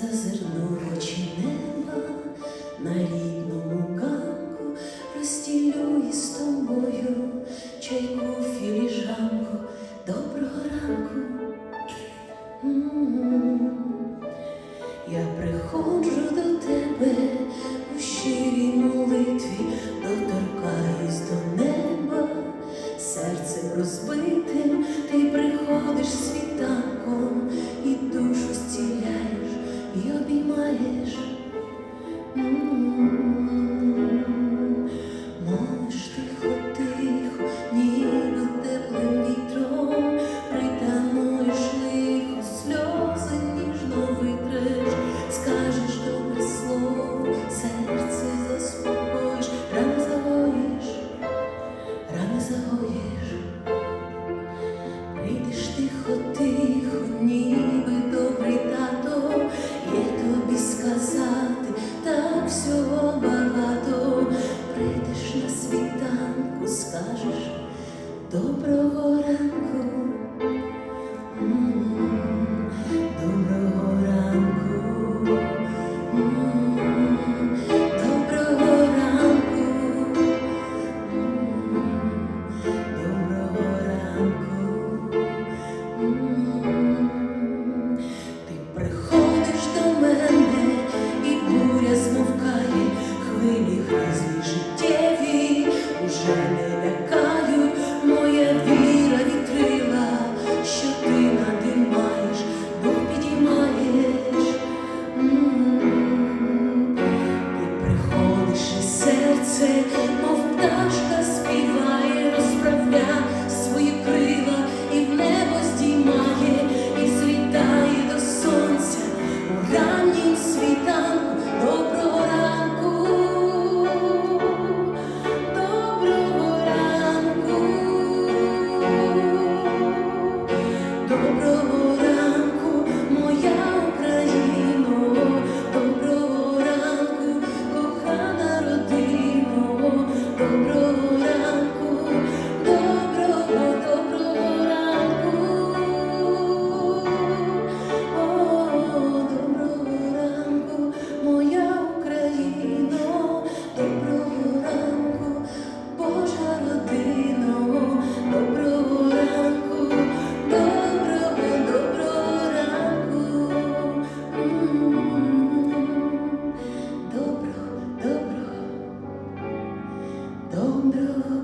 зазирну в очі неба, на рідному ганку розділю із тобою чайку філіжанку. Доброго ранку. Я приходжу до тебе у щирій молитві, доторкаюсь Wonder.